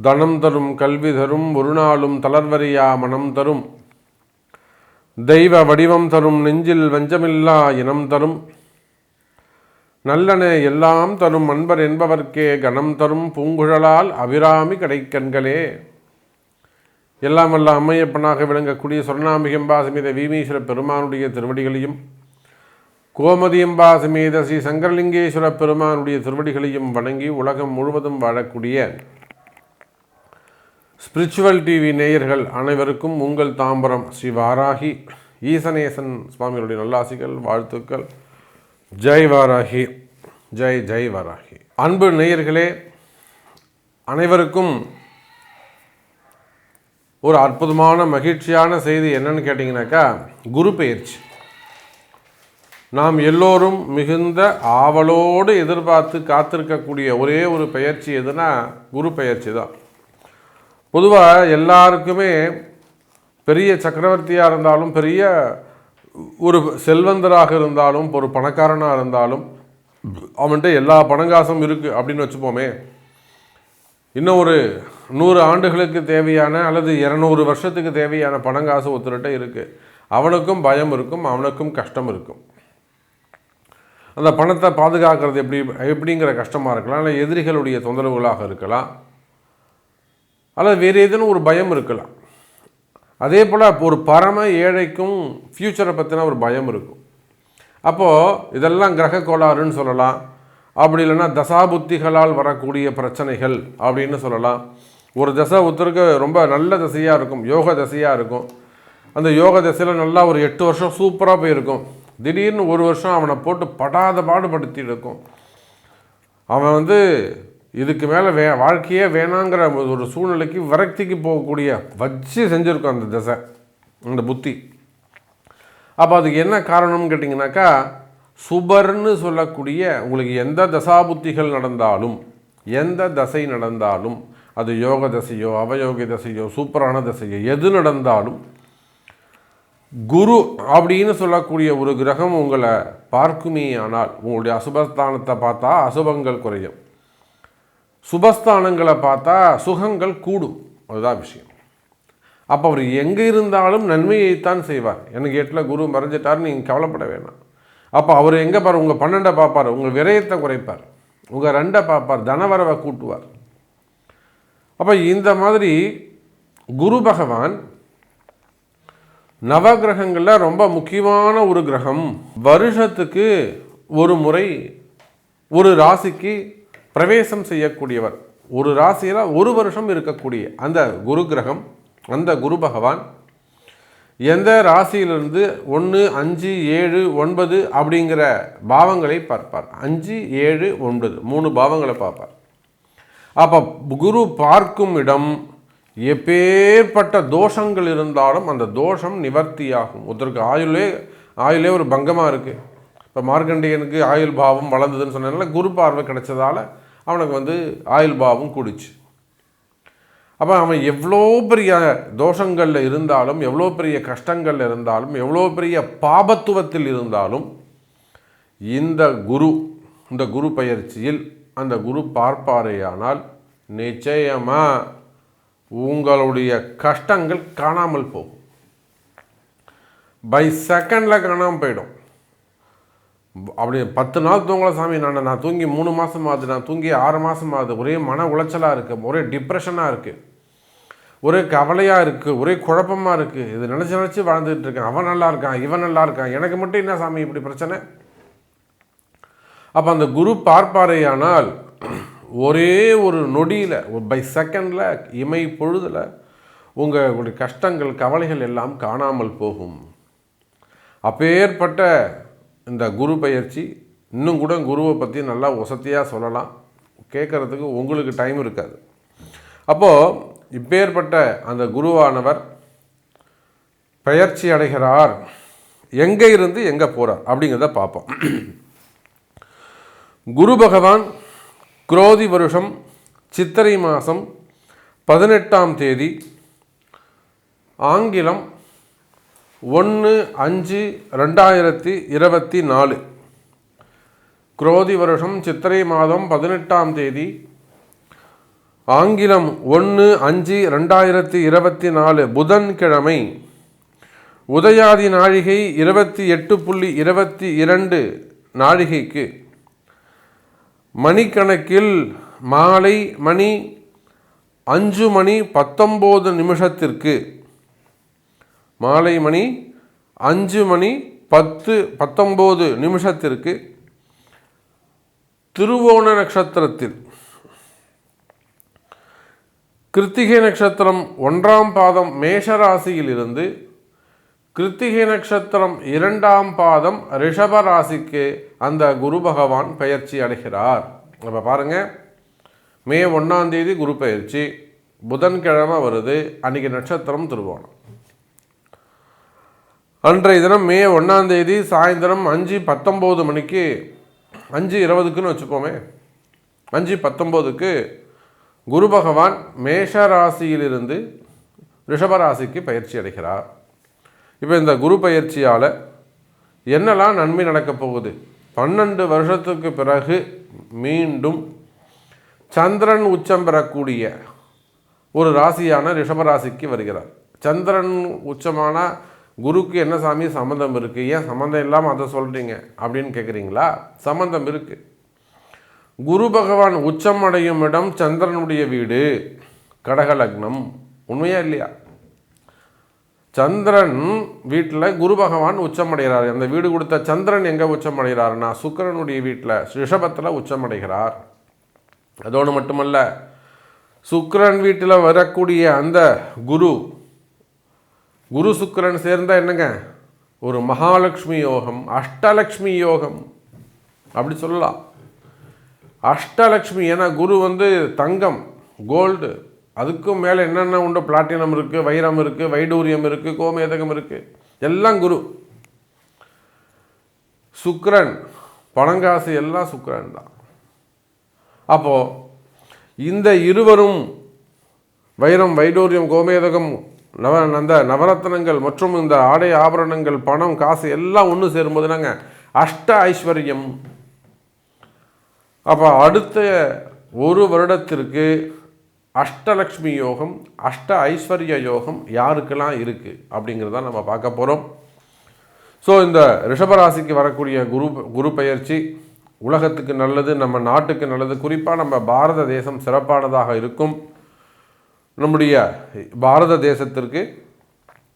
தனம் தரும் கல்வி தரும் ஒரு நாளும் தளர்வரியா மனம் தரும் தெய்வ வடிவம் தரும் நெஞ்சில் வஞ்சமில்லா இனம் தரும். நல்லன எல்லாம் தரும் அன்பர் என்பவர்க்கே கணம் தரும் பூங்குழலால் அபிராமி கடைக்கண்களே எல்லாம் வல்ல அம்மையப்பனாக விளங்கக்கூடிய சொர்ணாம்பிகம்பா சமேத வீமீஸ்வர பெருமானுடைய திருவடிகளையும் கோமதியம்பா சமேத ஸ்ரீ சங்கரலிங்கேஸ்வர பெருமானுடைய திருவடிகளையும் வணங்கி உலகம் முழுவதும் வாழக்கூடிய ஸ்பிரிச்சுவல் டிவி நேயர்கள் அனைவருக்கும் உங்கள் தாம்பரம் ஸ்ரீ வாராகி. ஈசனேசன் சுவாமிகளுடைய நல்லாசிகள் வாழ்த்துக்கள். ஜெய் வாராகி ஜெய் ஜெய் வாராகி. அன்பு நேயர்களே அனைவருக்கும் ஒரு அற்புதமான மகிழ்ச்சியான செய்தி என்னன்னு கேட்டிங்கனாக்கா குரு பயிற்சி நாம் எல்லோரும் மிகுந்த ஆவலோடு எதிர்பார்த்து காத்திருக்கக்கூடிய ஒரே ஒரு பயிற்சி எதுனா குரு பயிற்சி தான். பொதுவாக எல்லாருக்குமே பெரிய சக்கரவர்த்தியாக இருந்தாலும் பெரிய ஒரு செல்வந்தராக இருந்தாலும் ஒரு பணக்காரனாக இருந்தாலும் அவன்கிட்ட எல்லா பணங்காசும் இருக்குது அப்படின்னு வச்சுப்போமே. இன்னும் ஒரு நூறு ஆண்டுகளுக்கு தேவையான அல்லது இரநூறு வருஷத்துக்கு தேவையான பணங்காசு ஒருத்தர்கிட்ட இருக்குது அவனுக்கும் பயம் இருக்கும் அவனுக்கும் கஷ்டம் இருக்கும். அந்த பணத்தை பாதுகாக்கிறது எப்படி எப்படிங்கிற கஷ்டமாக இருக்கலாம் இல்லை எதிரிகளுடைய தொந்தரவுகளாக இருக்கலாம் அல்லது வேறு ஏதேனும் ஒரு பயம் இருக்கலாம். அதே போல் ஒரு பரம ஏழைக்கும் ஃப்யூச்சரை பற்றின ஒரு பயம் இருக்கும். அப்போது இதெல்லாம் கிரக கோளாறுன்னு சொல்லலாம். அப்படி இல்லைன்னா தசாபுத்திகளால் வரக்கூடிய பிரச்சனைகள் அப்படின்னு சொல்லலாம். ஒரு தசை ஒருத்தருக்கு ரொம்ப நல்ல தசையாக இருக்கும் யோக தசையாக இருக்கும். அந்த யோக தசையில் நல்லா ஒரு எட்டு வருஷம் சூப்பராக போயிருக்கும். திடீர்னு ஒரு வருஷம் அவனை போட்டு படாத பாடுபடுத்தி இருக்கும். அவன் வந்து இதுக்கு மேலே வே வாழ்க்கையே வேணாங்கிற ஒரு சூழ்நிலைக்கு விரக்திக்கு போகக்கூடிய வச்சு செஞ்சுருக்கோம் அந்த திசை அந்த புத்தி. அப்போ அதுக்கு என்ன காரணம்னு கேட்டிங்கனாக்கா சுபர்னு சொல்லக்கூடிய உங்களுக்கு எந்த தசாபுத்திகள் நடந்தாலும் எந்த தசை நடந்தாலும் அது யோக தசையோ அவயோக தசையோ சூப்பரான தசையோ எது நடந்தாலும் குரு அப்படின்னு சொல்லக்கூடிய ஒரு கிரகம் உங்களை பார்க்குமே ஆனால் உங்களுடைய அசுபஸ்தானத்தை பார்த்தா அசுபங்கள் குறையும். சுபஸ்தானங்களை பார்த்தா சுகங்கள் கூடும். அதுதான் விஷயம். அப்போ அவர் எங்கே இருந்தாலும் நன்மையைத்தான் செய்வார். எனக்கு எட்டில் குரு மறைஞ்சிட்டார் நீங்கள் கவலைப்பட வேணாம். அப்போ அவர் எங்கே பார் உங்கள் பன்னெண்டை பார்ப்பார் உங்கள் விரயத்தை குறைப்பார். உங்கள் ரெண்டை பார்ப்பார் தனவரவை கூட்டுவார். அப்போ இந்த மாதிரி குரு பகவான் நவகிரகங்களில் ரொம்ப முக்கியமான ஒரு கிரகம். வருஷத்துக்கு ஒரு முறை ஒரு ராசிக்கு பிரவேசம் செய்யக்கூடியவர். ஒரு ராசியில் ஒரு வருஷம் இருக்கக்கூடிய அந்த குரு கிரகம் அந்த குரு பகவான் எந்த ராசியிலிருந்து ஒன்று அஞ்சு ஏழு ஒன்பது அப்படிங்கிற பாவங்களை பார்ப்பார். அஞ்சு ஏழு ஒன்பது மூணு பாவங்களை பார்ப்பார். அப்போ குரு பார்க்கும் இடம் எப்பேற்பட்ட தோஷங்கள் இருந்தாலும் அந்த தோஷம் நிவர்த்தியாகும். ஒருத்தருக்கு ஆயுளே ஆயுளே ஒரு பங்கமாக இருக்குது இப்போ மார்க்கண்டேயனுக்கு ஆயுள் பாவம் வளர்ந்ததுன்னு சொன்னதுனால குரு பார்வை கிடைச்சதால அவனுக்கு வந்து ஆயுள் பாவம் கூடிச்சு. அப்போ அவன் எவ்வளோ பெரிய தோஷங்களில் இருந்தாலும் எவ்வளோ பெரிய கஷ்டங்களில் இருந்தாலும் எவ்வளோ பெரிய பாபத்துவத்தில் இருந்தாலும் இந்த குரு இந்த குரு பயிற்சியில் அந்த குரு பார்ப்பாரேயானால் நிச்சயமாக உங்களுடைய கஷ்டங்கள் காணாமல் போகும். பை செகண்டில் காணாமல் போயிடும். அப்படி பத்து நாள் தூங்கல சாமி நான் நான் தூங்கி மூணு மாதம் ஆகுது நான் தூங்கி ஆறு மாதம் ஆகுது. ஒரே மன உளைச்சலாக இருக்குது ஒரே டிப்ரெஷனாக இருக்குது ஒரே கவலையாக இருக்குது ஒரே குழப்பமாக இருக்குது இது நினச்சி நினச்சி வாழ்ந்துட்டு இருக்கேன். அவன் நல்லா இருக்கான் இவன் நல்லா இருக்கான். எனக்கு மட்டும் என்ன சாமி இப்படி பிரச்சனை? அப்போ அந்த குரு பார்ப்பாரையானால் ஒரே ஒரு நொடியில் பை செகண்டில் இமை பொழுதில் உங்களுடைய கஷ்டங்கள் கவலைகள் எல்லாம் காணாமல் போகும். அப்பேற்பட்ட இந்த குரு பயிற்சி இன்னும் கூட குருவை பற்றி நல்லா வசதியாக சொல்லலாம். கேட்குறதுக்கு உங்களுக்கு டைம் இருக்காது. அப்போது இப்பேற்பட்ட அந்த குருவானவர் பயிற்சி அடைகிறார். எங்கே இருந்து எங்கே போகிறார் அப்படிங்கிறத பார்ப்போம். குரு பகவான் குரோதி வருஷம் சித்திரை மாதம் பதினெட்டாம் தேதி ஆங்கிலம் ஒன்று அஞ்சு ரெண்டாயிரத்தி இருபத்தி நாலு. குரோதி வருஷம் சித்திரை மாதம் பதினெட்டாம் தேதி ஆங்கிலம் ஒன்று அஞ்சு ரெண்டாயிரத்தி இருபத்தி நாலு புதன்கிழமை உதயாதி நாழிகை இருபத்தி எட்டு புள்ளி இருபத்தி இரண்டு நாழிகைக்கு. மணிக்கணக்கில் மாலை மணி அஞ்சு மணி பத்தொம்போது நிமிஷத்திற்கு. மாலை மணி அஞ்சு மணி பத்து பத்தொம்போது நிமிஷத்திற்கு திருவோண நட்சத்திரத்தில். கிருத்திகை நட்சத்திரம் ஒன்றாம் பாதம் மேஷராசியிலிருந்து கிருத்திகை நட்சத்திரம் இரண்டாம் பாதம் ரிஷபராசிக்கு அந்த குரு பகவான் பெயர்ச்சி அடைகிறார். அப்போ பாருங்க மே ஒன்றாம் தேதி குரு பயிற்சி புதன்கிழமை வருது அன்றைக்கி நட்சத்திரம் திருவோணம். அன்றைய தினம் மே ஒன்றாம் தேதி சாயந்தரம் அஞ்சு பத்தொம்போது மணிக்கு அஞ்சு இருபதுக்குன்னு வச்சுப்போமே அஞ்சு பத்தொம்போதுக்கு குரு பகவான் மேஷ ராசியிலிருந்து ரிஷபராசிக்கு பயிற்சி அடைகிறார். இப்போ இந்த குரு பயிற்சியால் என்னெல்லாம் நன்மை நடக்கப் போகுது? பன்னெண்டு வருஷத்துக்கு பிறகு மீண்டும் சந்திரன் உச்சம் பெறக்கூடிய ஒரு ராசியான ரிஷபராசிக்கு வருகிறார். சந்திரன் உச்சமான குருக்கு என்ன சாமி சம்மந்தம் இருக்குது ஏன் சம்மந்தம் இல்லாமல் அதை சொல்கிறீங்க அப்படின்னு கேட்குறீங்களா சம்மந்தம் இருக்குது குரு பகவான் உச்சம் அடையும் இடம் சந்திரனுடைய வீடு கடகலக்னம் உண்மையா இல்லையா? சந்திரன் வீட்டில் குரு பகவான் உச்சம் அடைகிறார் அந்த வீடு கொடுத்த சந்திரன் எங்கே உச்சம் சுக்கரனுடைய சுக்கிரனுடைய வீட்டில் ரிஷபத்தில் உச்சமடைகிறார். அதோடு மட்டுமல்ல சுக்கரன் வீட்டில் வரக்கூடிய அந்த குரு குரு சுக்கிரன் சேர்ந்தால் என்னங்க? ஒரு மகாலட்சுமி யோகம் அஷ்டலக்ஷ்மி யோகம். அப்படி சொல்லலாம். அஷ்டலக்ஷ்மி ஏன்னா குரு வந்து தங்கம் கோல்டு. அதுக்கும் மேலே என்னென்ன உண்டு பிளாட்டினம் இருக்குது வைரம் இருக்குது வைடூரியம் இருக்குது கோமேதகம் இருக்குது எல்லாம் குரு. சுக்ரன் பணங்காசு எல்லாம் சுக்ரன் தான். அப்போது இந்த இருவரும் வைரம் வைடூரியம் கோமேதகம் நவ அந்த நவரத்னங்கள் மற்றும் இந்த ஆடை ஆபரணங்கள் பணம் காசு எல்லாம் ஒன்று சேரும்போது நாங்கள் அஷ்ட ஐஸ்வர்யம். அப்போ அடுத்த ஒரு வருடத்திற்கு அஷ்டலக்ஷ்மி யோகம் அஷ்ட ஐஸ்வர்ய யோகம் யாருக்கெல்லாம் இருக்குது அப்படிங்கிறத நம்ம பார்க்க போகிறோம் ஸோ இந்த ரிஷபராசிக்கு வரக்கூடிய குரு குரு பயிற்சி உலகத்துக்கு நல்லது நம்ம நாட்டுக்கு நல்லது குறிப்பாக நம்ம பாரத தேசம் சிறப்பானதாக இருக்கும். நம்முடைய பாரத தேசத்திற்கு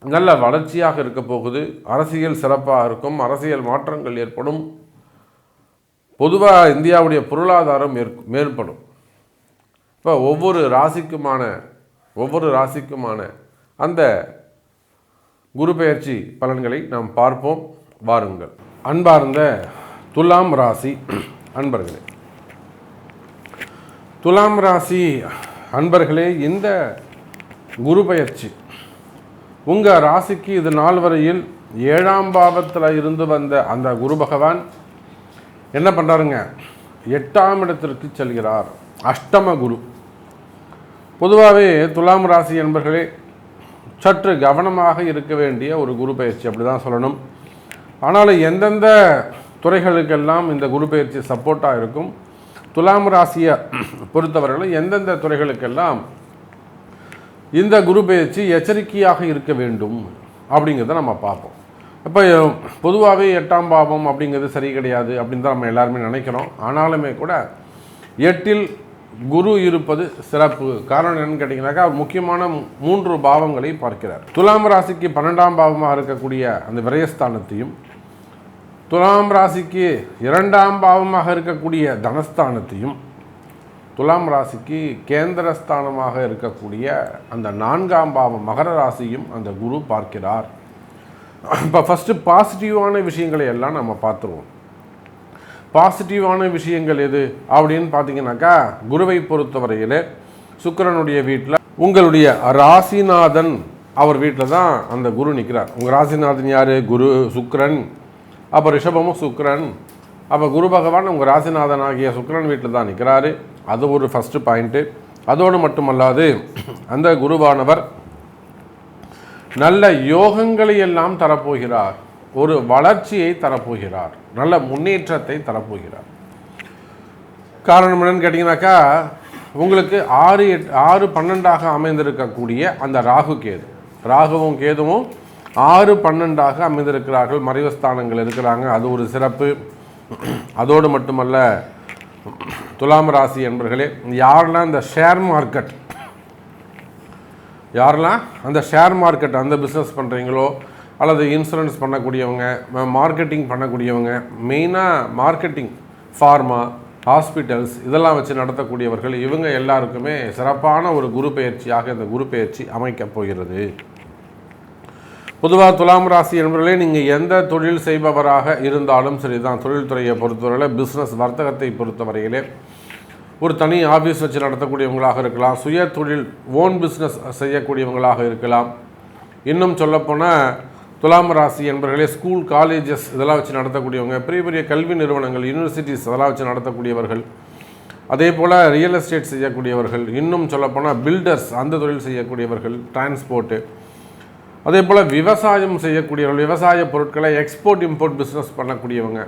நல்ல வளர்ச்சியாக இருக்க போகுது. அரசியல் சிறப்பாக இருக்கும் அரசியல் மாற்றங்கள் ஏற்படும். பொதுவாக இந்தியாவுடைய பொருளாதாரம் மேற்- மேற்படும். இப்போ ஒவ்வொரு ராசிக்குமான ஒவ்வொரு ராசிக்குமான அந்த குரு பெயர்ச்சி பலன்களை நாம் பார்ப்போம். வாருங்கள். அன்பார்ந்த துலாம் ராசி அன்பர்களே. துலாம் ராசி அன்பர்களே இந்த குரு பெயர்ச்சி உங்கள் ராசிக்கு இது நாள் வரையில் ஏழாம் பாவத்தில் இருந்து வந்த அந்த குரு பகவான் என்ன பண்ணுறாருங்க எட்டாம் இடத்திற்கு செல்கிறார். அஷ்டம குரு. பொதுவாகவே துலாம் ராசி என்பர்களே சற்று கவனமாக இருக்க வேண்டிய ஒரு குரு பயிற்சி அப்படி தான் சொல்லணும். ஆனாலும் எந்தெந்த துறைகளுக்கெல்லாம் இந்த குரு பயிற்சி சப்போர்ட்டாக இருக்கும் துலாம் ராசியை பொறுத்தவரையில் எந்தெந்த துறைகளுக்கெல்லாம் இந்த குரு பயிற்சி எச்சரிக்கையாக இருக்க வேண்டும் அப்படிங்கிறத நம்ம பார்ப்போம். இப்போ பொதுவாகவே எட்டாம் பாவம் அப்படிங்கிறது சரி கிடையாது அப்படின்னு தான் நம்ம எல்லாருமே நினைக்கிறோம். ஆனாலுமே கூட எட்டில் குரு இருப்பது சிறப்பு. காரணம் என்னன்னு கேட்டிங்கனாக்கா முக்கியமான மூன்று பாவங்களை பார்க்கிறார். துலாம் ராசிக்கு பன்னெண்டாம் பாவமாக இருக்கக்கூடிய அந்த விரயஸ்தானத்தையும் துலாம் ராசிக்கு இரண்டாம் பாவமாக இருக்கக்கூடிய தனஸ்தானத்தையும் துலாம் ராசிக்கு கேந்திரஸ்தானமாக இருக்கக்கூடிய அந்த நான்காம் பாவம் மகர ராசியும் அந்த குரு பார்க்கிறார். இப்போ ஃபஸ்ட்டு பாசிட்டிவான விஷயங்களை எல்லாம் நம்ம பார்த்துருவோம். பாசிட்டிவான விஷயங்கள் எது அப்படின்னு பார்த்தீங்கன்னாக்கா குருவை பொறுத்தவரையில் சுக்கரனுடைய வீட்டில் உங்களுடைய ராசிநாதன் அவர் வீட்டில் தான் அந்த குரு நிற்கிறார். உங்கள் ராசிநாதன் யார்? குரு சுக்கரன் அப்போ ரிஷபமும் சுக்கரன். அப்போ குரு பகவான் உங்கள் ராசிநாதன் ஆகிய சுக்கிரன் வீட்டில் தான் நிற்கிறாரு. அது ஒரு ஃபஸ்ட்டு பாயிண்ட்டு அதோடு மட்டுமல்லாது அந்த குருவானவர் நல்ல யோகங்களை எல்லாம் தரப்போகிறார். ஒரு வளர்ச்சியை தரப்போகிறார். நல்ல முன்னேற்றத்தை தரப்போகிறார். காரணம் என்னன்னு கேட்டிங்கனாக்கா உங்களுக்கு ஆறு எட் ஆறு பன்னெண்டாக அமைந்திருக்கக்கூடிய அந்த ராகு கேது. ராகுவும் கேதுவும் ஆறு பன்னெண்டாக அமைந்திருக்கிறார்கள். மறைவஸ்தானங்கள் இருக்கிறாங்க. அது ஒரு சிறப்பு. அதோடு மட்டுமல்ல துலாம் ராசி என்பர்களே யாரெல்லாம் இந்த ஷேர் மார்க்கெட் யாரெல்லாம் அந்த ஷேர் மார்க்கெட் அந்த பிஸ்னஸ் பண்ணுறீங்களோ அல்லது இன்சூரன்ஸ் பண்ணக்கூடியவங்க மார்க்கெட்டிங் பண்ணக்கூடியவங்க மெயினாக மார்க்கெட்டிங் ஃபார்மா ஹாஸ்பிட்டல்ஸ் இதெல்லாம் வச்சு நடத்தக்கூடியவர்கள் இவங்க எல்லாருக்குமே சிறப்பான ஒரு குரு பயிற்சியாக இந்த குரு பயிற்சி அமைக்கப் போகிறது. பொதுவாக துலாம் ராசி என்பவர்களே நீங்கள் எந்த தொழில் செய்பவராக இருந்தாலும் சரி தான் தொழில்துறையை பொறுத்தவரையில் பிஸ்னஸ் வர்த்தகத்தை பொறுத்தவரையிலே ஒரு தனி ஆஃபீஸ் வச்சு நடத்தக்கூடியவங்களாக இருக்கலாம் சுய தொழில் ஓன் பிஸ்னஸ் செய்யக்கூடியவங்களாக இருக்கலாம். இன்னும் சொல்லப்போனால் துலாம் ராசி என்பவர்களே ஸ்கூல் காலேஜஸ் இதெல்லாம் வச்சு நடத்தக்கூடியவங்க பெரிய பெரிய கல்வி நிறுவனங்கள் யூனிவர்சிட்டிஸ் அதெல்லாம் வச்சு நடத்தக்கூடியவர்கள். அதே போல் ரியல் எஸ்டேட் செய்யக்கூடியவர்கள் இன்னும் சொல்லப்போனால் பில்டர்ஸ் அந்த தொழில் செய்யக்கூடியவர்கள் டிரான்ஸ்போர்ட்டு அதே போல் விவசாயம் செய்யக்கூடியவர்கள் விவசாய பொருட்களை எக்ஸ்போர்ட் இம்போர்ட் பிஸ்னஸ் பண்ணக்கூடியவங்க.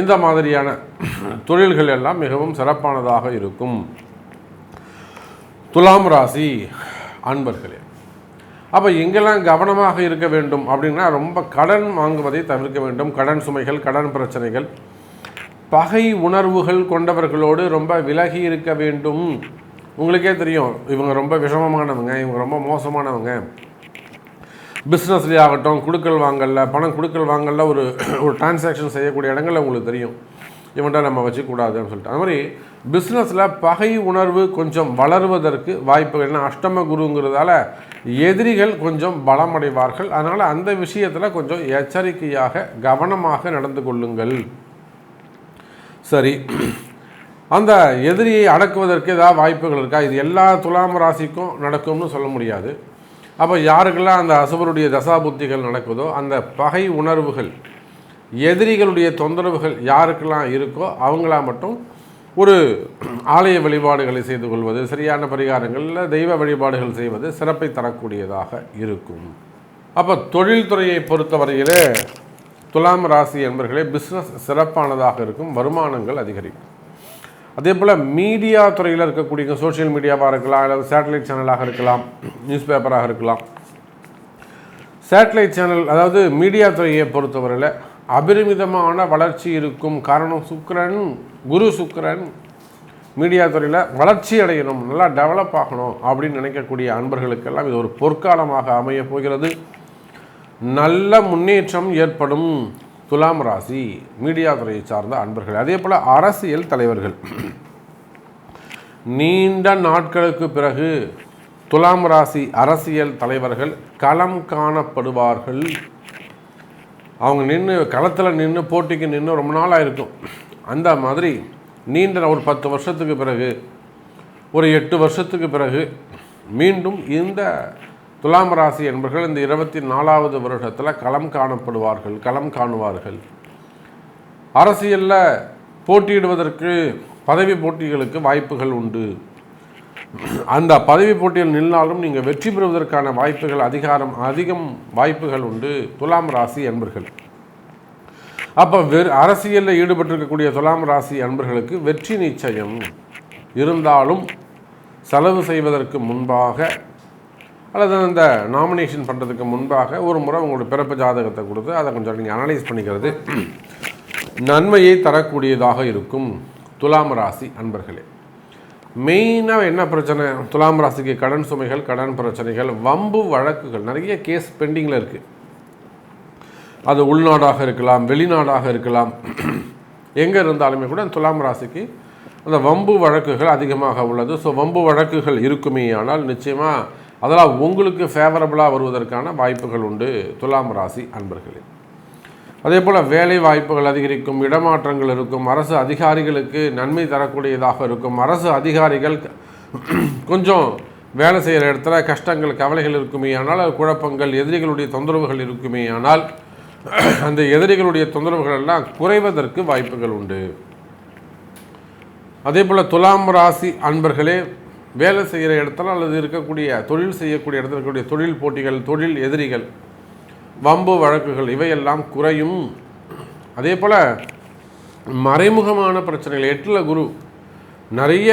இந்த மாதிரியான தொழில்கள் எல்லாம் மிகவும் சிறப்பானதாக இருக்கும். துலாம் ராசி அன்பர்களே அப்போ எங்கெல்லாம் கவனமாக இருக்க வேண்டும் அப்படின்னா ரொம்ப கடன் வாங்குவதை தவிர்க்க வேண்டும். கடன் சுமைகள் கடன் பிரச்சனைகள். பகை உணர்வுகள் கொண்டவர்களோடு ரொம்ப விலகி இருக்க வேண்டும். உங்களுக்கே தெரியும் இவங்க ரொம்ப விஷமமானவங்க இவங்க ரொம்ப மோசமானவங்க. பிஸ்னஸ்லேயே ஆகட்டும் கொடுக்கல் வாங்கல பணம் கொடுக்கல் வாங்கல ஒரு ஒரு டிரான்சாக்ஷன் செய்யக்கூடிய இடங்கள் உங்களுக்கு தெரியும். இவன்ட்ட நம்ம வச்சுக்கூடாதுன்னு சொல்லிட்டு. அது மாதிரி பிஸ்னஸில் பகை உணர்வு கொஞ்சம் வளருவதற்கு வாய்ப்புகள் என்ன? அஷ்டம குருங்கிறதால எதிரிகள் கொஞ்சம் பலமடைவார்கள். அதனால் அந்த விஷயத்தில் கொஞ்சம் எச்சரிக்கையாக கவனமாக நடந்து கொள்ளுங்கள். சரி. அந்த எதிரியை அடக்குவதற்கு ஏதாவது வாய்ப்புகள் இருக்கா? இது எல்லா துலாம் ராசிக்கும் நடக்கும்னு சொல்ல முடியாது. அப்போ யாருக்கெல்லாம் அந்த அசுபருடைய தசாபுத்திகள் நடக்குதோ அந்த பகை உணர்வுகள் எதிரிகளுடைய தொந்தரவுகள் யாருக்கெல்லாம் இருக்கோ அவங்களா மட்டும் ஒரு ஆலய வழிபாடுகளை செய்து கொள்வது சரியான பரிகாரங்களில் தெய்வ வழிபாடுகள் செய்வது சிறப்பை தரக்கூடியதாக இருக்கும். அப்போ தொழில்துறையை பொறுத்தவரையிலே துலாம் ராசி என்பர்களே பிஸ்னஸ் சிறப்பானதாக இருக்கும் வருமானங்கள் அதிகரிக்கும். அதே போல் மீடியா துறையில் இருக்கக்கூடிய சோஷியல் மீடியாவாக இருக்கலாம் அல்லது சேட்டலைட் சேனலாக இருக்கலாம் நியூஸ் பேப்பராக இருக்கலாம். சேட்டலைட் சேனல் அதாவது மீடியா துறையை பொறுத்தவரையில் அபரிமிதமான வளர்ச்சி இருக்கும் காரணம் சுக்கரன் குரு சுக்கரன். மீடியா துறையில் வளர்ச்சி அடையணும் நல்லா டெவலப் ஆகணும் அப்படின்னு நினைக்கக்கூடிய அன்பர்களுக்கெல்லாம் இது ஒரு பொற்காலமாக அமையப் போகிறது. நல்ல முன்னேற்றம் ஏற்படும் துலாம் ராசி மீடியா துறையை சார்ந்த அன்பர்கள். அதே போல் அரசியல் தலைவர்கள். நீண்ட நாட்களுக்கு பிறகு துலாம் ராசி அரசியல் தலைவர்கள் களம் காணப்படுவார்கள். அவங்க நின்று களத்தில் நின்று போட்டிக்கு நின்று ரொம்ப நாளாக இருக்கும் அந்த மாதிரி நீண்ட ஒரு பத்து வருஷத்துக்கு பிறகு ஒரு எட்டு வருஷத்துக்கு பிறகு மீண்டும் இந்த துலாம் ராசி என்பவர்கள் இந்த இருபத்தி நாலாவது வருடத்தில் களம் காணப்படுவார்கள் களம் காணுவார்கள். அரசியலில் போட்டியிடுவதற்கு பதவி போட்டிகளுக்கு வாய்ப்புகள் உண்டு. அந்த பதவி போட்டியில் நின்றாலும் நீங்கள் வெற்றி பெறுவதற்கான வாய்ப்புகள் அதிகாரம் அதிகம் வாய்ப்புகள் உண்டு. துலாம் ராசி அன்பர்கள். அப்போ வெறு அரசியலில் ஈடுபட்டிருக்கக்கூடிய துலாம் ராசி அன்பர்களுக்கு வெற்றி நிச்சயம். இருந்தாலும் செலவு செய்வதற்கு முன்பாக அல்லது அந்த நாமினேஷன் பண்ணுறதுக்கு முன்பாக ஒரு முறை உங்களோட பிறப்பு ஜாதகத்தை கொடுத்து அதை கொஞ்சம் நீங்கள் அனலைஸ் பண்ணிக்கிறது. நன்மையை தரக்கூடியதாக இருக்கும். துலாம் ராசி அன்பர்களே. மெயினாக என்ன பிரச்சனை? துலாம் ராசிக்கு கடன் சுமைகள் கடன் பிரச்சனைகள் வம்பு வழக்குகள். நிறைய கேஸ் பெண்டிங்கில் இருக்குது அது உள்நாடாக இருக்கலாம் வெளிநாடாக இருக்கலாம். எங்கே இருந்தாலுமே கூட துலாம் ராசிக்கு அந்த வம்பு வழக்குகள் அதிகமாக உள்ளது. ஸோ வம்பு வழக்குகள் இருக்குமே ஆனால் நிச்சயமாக அதெல்லாம் உங்களுக்கு ஃபேவரபுளாக வருவதற்கான வாய்ப்புகள் உண்டு. துலாம் ராசி அன்பர்களே. அதே போல் வேலை வாய்ப்புகள் அதிகரிக்கும் இடமாற்றங்கள் இருக்கும் அரசு அதிகாரிகளுக்கு நன்மை தரக்கூடியதாக இருக்கும். அரசு அதிகாரிகள் கொஞ்சம் வேலை செய்கிற இடத்துல கஷ்டங்கள் கவலைகள் இருக்குமே ஆனால் குழப்பங்கள் எதிரிகளுடைய தொந்தரவுகள் இருக்குமே ஆனால் அந்த எதிரிகளுடைய தொந்தரவுகள் எல்லாம் குறைவதற்கு வாய்ப்புகள் உண்டு. அதே போல் துலாம் ராசி அன்பர்களே வேலை செய்கிற இடத்துல அல்லது இருக்கக்கூடிய தொழில் செய்யக்கூடிய இடத்துல இருக்கக்கூடிய தொழில் போட்டிகள் தொழில் எதிரிகள் வம்பு வழக்குகள் இவையெல்லாம் குறையும். அதே போல் மறைமுகமான பிரச்சனைகள் எட்டில் குரு நிறைய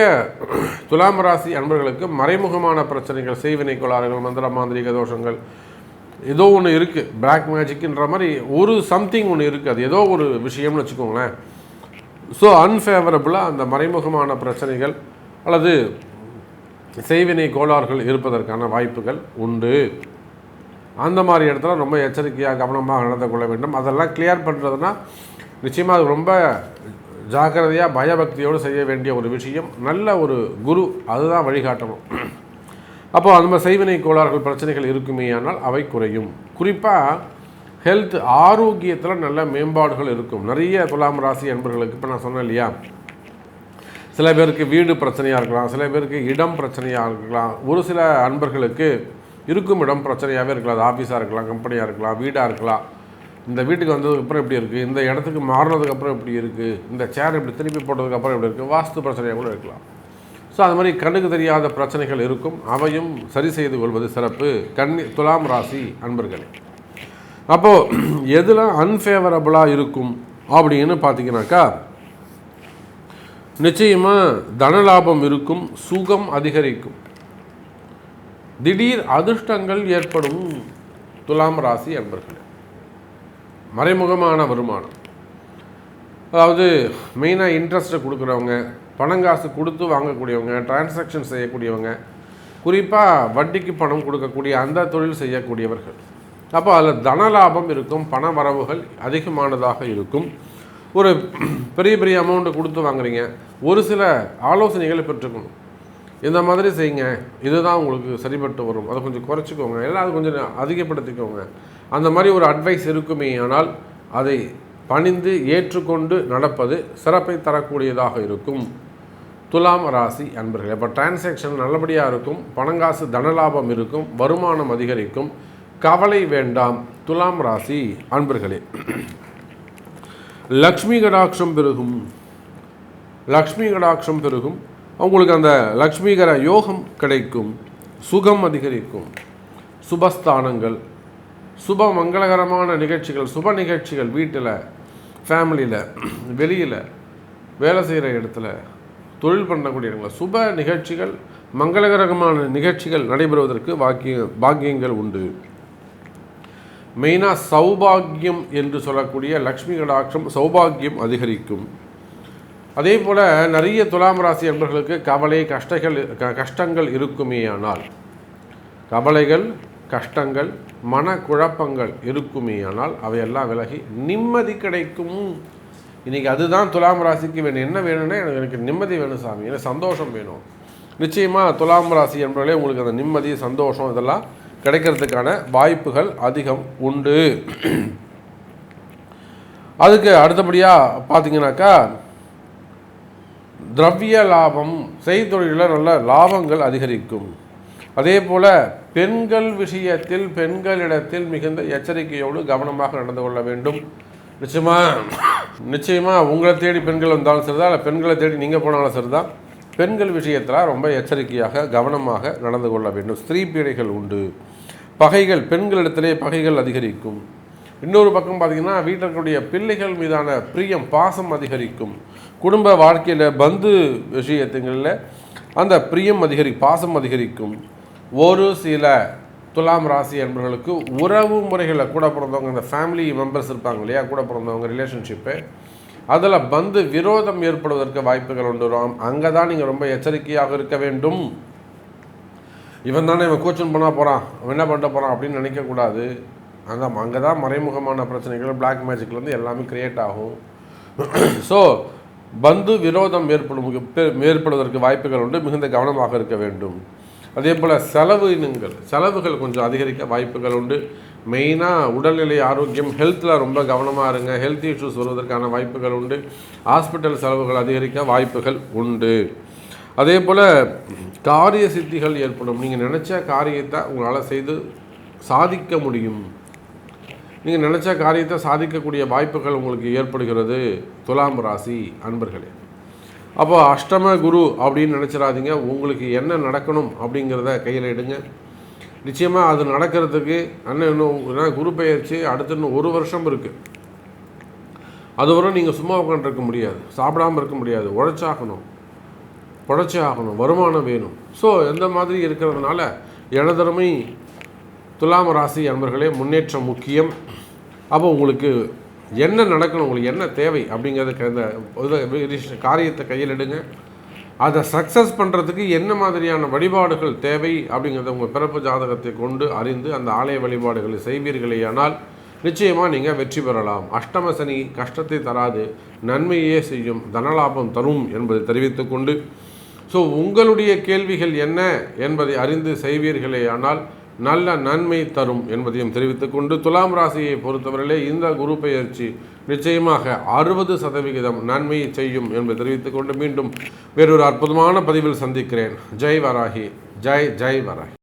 துலாம் ராசி அன்பர்களுக்கு மறைமுகமான பிரச்சனைகள் செய்வினை கோளாறுகள் மந்திர மாந்திரிக தோஷங்கள் ஏதோ ஒன்று இருக்குது பிளாக் மேஜிக்ன்ற மாதிரி ஒரு சம்திங் ஒன்று இருக்குது அது ஏதோ ஒரு விஷயம்னு வச்சுக்கோங்களேன். ஸோ அன்ஃபேவரபுளாக அந்த மறைமுகமான பிரச்சனைகள் அல்லது செய்வினை கோளாறுகள் இருப்பதற்கான வாய்ப்புகள் உண்டு. அந்த மாதிரி இடத்துல ரொம்ப எச்சரிக்கையாக கவனமாக நடந்து கொள்ள வேண்டும். அதெல்லாம் கிளியர் பண்ணுறதுனா நிச்சயமாக அது ரொம்ப ஜாக்கிரதையாக பயபக்தியோடு செய்ய வேண்டிய ஒரு விஷயம். நல்ல ஒரு குரு அதுதான் வழிகாட்டணும். அப்போது அந்த மாதிரி செய்வினை கோளாறுகள் பிரச்சனைகள் இருக்குமே ஆனால் அவை குறையும். குறிப்பாக ஹெல்த் ஆரோக்கியத்தில் நல்ல மேம்பாடுகள் இருக்கும். நிறைய துலாம் ராசி அன்பர்களுக்கு இப்போ நான் சொன்னேன் இல்லையா? சில பேருக்கு வீடு பிரச்சனையாக இருக்கலாம் சில பேருக்கு இடம் பிரச்சனையாக இருக்கலாம். ஒரு சில அன்பர்களுக்கு இருக்கும் இடம் பிரச்சனையாகவே இருக்கலாம். அது ஆஃபீஸாக இருக்கலாம் கம்பெனியாக இருக்கலாம் வீடாக இருக்கலாம். இந்த வீட்டுக்கு வந்ததுக்கப்புறம் எப்படி இருக்குது இந்த இடத்துக்கு மாறினதுக்கப்புறம் எப்படி இருக்குது இந்த சேர் இப்படி திருப்பி போட்டதுக்கப்புறம் எப்படி இருக்குது வாஸ்து பிரச்சனையாக கூட இருக்கலாம். ஸோ அது மாதிரி கண்ணுக்கு தெரியாத பிரச்சனைகள் இருக்கும். அவையும் சரி செய்து கொள்வது சிறப்பு. கண்ணி துலாம் ராசி அன்பர்களே. அப்போது எதில் அன்ஃபேவரபுளாக இருக்கும் அப்படின்னு பார்த்தீங்கன்னாக்கா நிச்சயமாக தனலாபம் இருக்கும் சுகம் அதிகரிக்கும். திடீர் அதிர்ஷ்டங்கள் ஏற்படும் துலாம் ராசி அன்பர்களே. மறைமுகமான வருமானம். அதாவது மெயினாக இன்ட்ரெஸ்ட்டை கொடுக்குறவங்க பணங்காசு கொடுத்து வாங்கக்கூடியவங்க டிரான்சாக்ஷன் செய்யக்கூடியவங்க குறிப்பாக வட்டிக்கு பணம் கொடுக்கக்கூடிய அந்த தொழில் செய்யக்கூடியவர்கள். அப்போ அதில் தன லாபம் இருக்கும் பண வரவுகள் அதிகமானதாக இருக்கும். ஒரு பெரிய பெரிய அமௌண்ட்டு கொடுத்து வாங்குறீங்க. ஒரு சில ஆலோசனைகளை பெற்றுக்கணும். இந்த மாதிரி செய்யுங்க. இதுதான் உங்களுக்கு சரிப்பட்டு வரும். அதை கொஞ்சம் குறைச்சிக்கோங்க. எல்லாம் அது கொஞ்சம் அதிகப்படுத்திக்கோங்க. அந்த மாதிரி ஒரு அட்வைஸ் இருக்குமே. ஆனால் அதை பணிந்து ஏற்றுக்கொண்டு நடப்பது சிறப்பை தரக்கூடியதாக இருக்கும். துலாம் ராசி அன்பர்கள் இப்போ டிரான்சாக்ஷன் நல்லபடியாக இருக்கும். பணங்காசு தனலாபம் இருக்கும். வருமானம் அதிகரிக்கும். கவலை வேண்டாம். துலாம் ராசி அன்பர்களே லக்ஷ்மி கடாட்சம் பெருகும். லக்ஷ்மி கடாட்சம் பெருகும். அவங்களுக்கு அந்த லக்ஷ்மிகர யோகம் கிடைக்கும் சுகம் அதிகரிக்கும். சுபஸ்தானங்கள் சுப மங்களகரமான நிகழ்ச்சிகள் சுப நிகழ்ச்சிகள் வீட்டில் ஃபேமிலியில் வெளியில் வேலை செய்கிற இடத்துல தொழில் பண்ணக்கூடிய இடங்கள் சுப நிகழ்ச்சிகள் மங்களகரமான நிகழ்ச்சிகள் நடைபெறுவதற்கு வாக்கிய பாக்கியங்கள் உண்டு. மெயினாக சௌபாகியம் என்று சொல்லக்கூடிய லக்ஷ்மி கடாட்சம் சௌபாகியம் அதிகரிக்கும். அதே போல் நிறைய துலாம் ராசி என்பர்களுக்கு கவலை கஷ்டங்கள் க கஷ்டங்கள் இருக்குமேயானால் கவலைகள் கஷ்டங்கள் மனக்குழப்பங்கள் இருக்குமேயானால் அவையெல்லாம் விலகி நிம்மதி கிடைக்கும். இன்றைக்கி அதுதான் துலாம் ராசிக்கு வேணும். என்ன வேணும்னா எனக்கு எனக்கு நிம்மதி வேணும் சாமி. எனக்கு சந்தோஷம் வேணும். நிச்சயமாக துலாம் ராசி என்பவர்களே உங்களுக்கு அந்த நிம்மதி சந்தோஷம் இதெல்லாம் கிடைக்கிறதுக்கான வாய்ப்புகள் அதிகம் உண்டு. அதுக்கு அடுத்தபடியாக பார்த்தீங்கன்னாக்கா திரவிய லாபம் செய்தொழிலில் நல்ல லாபங்கள் அதிகரிக்கும். அதே போல் பெண்கள் விஷயத்தில் பெண்களிடத்தில் மிகுந்த எச்சரிக்கையோடு கவனமாக நடந்து கொள்ள வேண்டும். நிச்சயமாக நிச்சயமாக உங்களை தேடி பெண்கள் வந்தாலும் சரிதான் இல்லை பெண்களை தேடி நீங்கள் போனாலும் சரிதான். பெண்கள் விஷயத்தில் ரொம்ப எச்சரிக்கையாக கவனமாக நடந்து கொள்ள வேண்டும். ஸ்திரீ பீடைகள் உண்டு. பகைகள் பெண்களிடத்திலே பகைகள் அதிகரிக்கும். இன்னொரு பக்கம் பார்த்திங்கன்னா வீட்டில் இருக்கக்கூடிய பிள்ளைகள் மீதான பிரியம் பாசம் அதிகரிக்கும். குடும்ப வாழ்க்கையில் பந்து விஷயத்துங்களில் அந்த பிரியம் அதிகரி பாசம் அதிகரிக்கும். ஒரு சில துலாம் ராசி என்பவர்களுக்கு உறவு முறைகளில் கூட பிறந்தவங்க அந்த ஃபேமிலி மெம்பர்ஸ் இருப்பாங்க இல்லையா கூட பிறந்தவங்க ரிலேஷன்ஷிப்பு அதில் பந்து விரோதம் ஏற்படுவதற்கு வாய்ப்புகள் உண்டு. அங்கே தான் நீங்கள் ரொம்ப எச்சரிக்கையாக இருக்க வேண்டும். இவன் தானே இவன் கோச்சிங் பண்ண போகிறான் அவன் என்ன பண்ண போகிறான் அப்படின்னு நினைக்கக்கூடாது அங்கே அங்கே தான் மறைமுகமான பிரச்சனைகள் பிளாக் மேஜிக்லேருந்து எல்லாமே க்ரியேட் ஆகும். ஸோ பந்து விரோதம் ஏற்படும் ஏற்படுவதற்கு வாய்ப்புகள் உண்டு. மிகுந்த கவனமாக இருக்க வேண்டும். அதே போல் செலவினங்கள் செலவுகள் கொஞ்சம் அதிகரிக்க வாய்ப்புகள் உண்டு. மெயினாக உடல்நிலை ஆரோக்கியம் ஹெல்த்தில் ரொம்ப கவனமாக இருங்க. ஹெல்த் இஷ்யூஸ் வருவதற்கான வாய்ப்புகள் உண்டு. ஹாஸ்பிட்டல் செலவுகள் அதிகரிக்க வாய்ப்புகள் உண்டு. அதே போல் காரிய சித்திகள் ஏற்படும். நீங்கள் நினச்ச காரியத்தை உங்களால் செய்து சாதிக்க முடியும். நீங்கள் நினச்ச காரியத்தை சாதிக்கக்கூடிய வாய்ப்புகள் உங்களுக்கு ஏற்படுகிறது. துலாம் ராசி அன்பர்களே. அப்போ அஷ்டம குரு அப்படின்னு நினச்சிடாதீங்க. உங்களுக்கு என்ன நடக்கணும் அப்படிங்கிறத கையில் எடுங்க. நிச்சயமாக அது நடக்கிறதுக்கு அண்ணன் இன்னும் குரு பெயர்ச்சி அடுத்து இன்னும் ஒரு வருஷம் இருக்குது அதுவரை நீங்கள் சும்மா உட்காந்துருக்க முடியாது. சாப்பிடாமல் இருக்க முடியாது. உழைச்சாகணும். பொழைச்சே ஆகணும் வருமானம் வேணும். ஸோ எந்த மாதிரி இருக்கிறதுனால இடதுறமை துலாம் ராசி அன்பர்களே முன்னேற்றம் முக்கியம். அப்போ உங்களுக்கு என்ன நடக்கணும்? உங்களுக்கு என்ன தேவை? அப்படிங்கிறதுக்கு அந்த காரியத்தை கையில் எடுங்க. அதை சக்ஸஸ் பண்ணுறதுக்கு என்ன மாதிரியான வழிபாடுகள் தேவை? அப்படிங்கிறத உங்கள் பிறப்பு ஜாதகத்தை கொண்டு அறிந்து அந்த ஆலய வழிபாடுகளை செய்வீர்களேயானால் நிச்சயமாக நீங்கள் வெற்றி பெறலாம். அஷ்டம சனி கஷ்டத்தை தராது. நன்மையே செய்யும் தனலாபம் தரும் என்பதை தெரிவித்துக்கொண்டு ஸோ உங்களுடைய கேள்விகள் என்ன என்பதை அறிந்து செய்வீர்களேயானால் நல்ல நன்மை தரும் என்பதையும் தெரிவித்துக்கொண்டு துலாம் ராசியை பொறுத்தவரையிலே இந்த குரு பெயர்ச்சி நிச்சயமாக அறுபது சதவிகிதம் நன்மையை செய்யும் என்பதை தெரிவித்துக்கொண்டு மீண்டும் வேறொரு அற்புதமான பதிவில் சந்திக்கிறேன். ஜெய் வராகி. ஜெய் ஜெய் வராகி.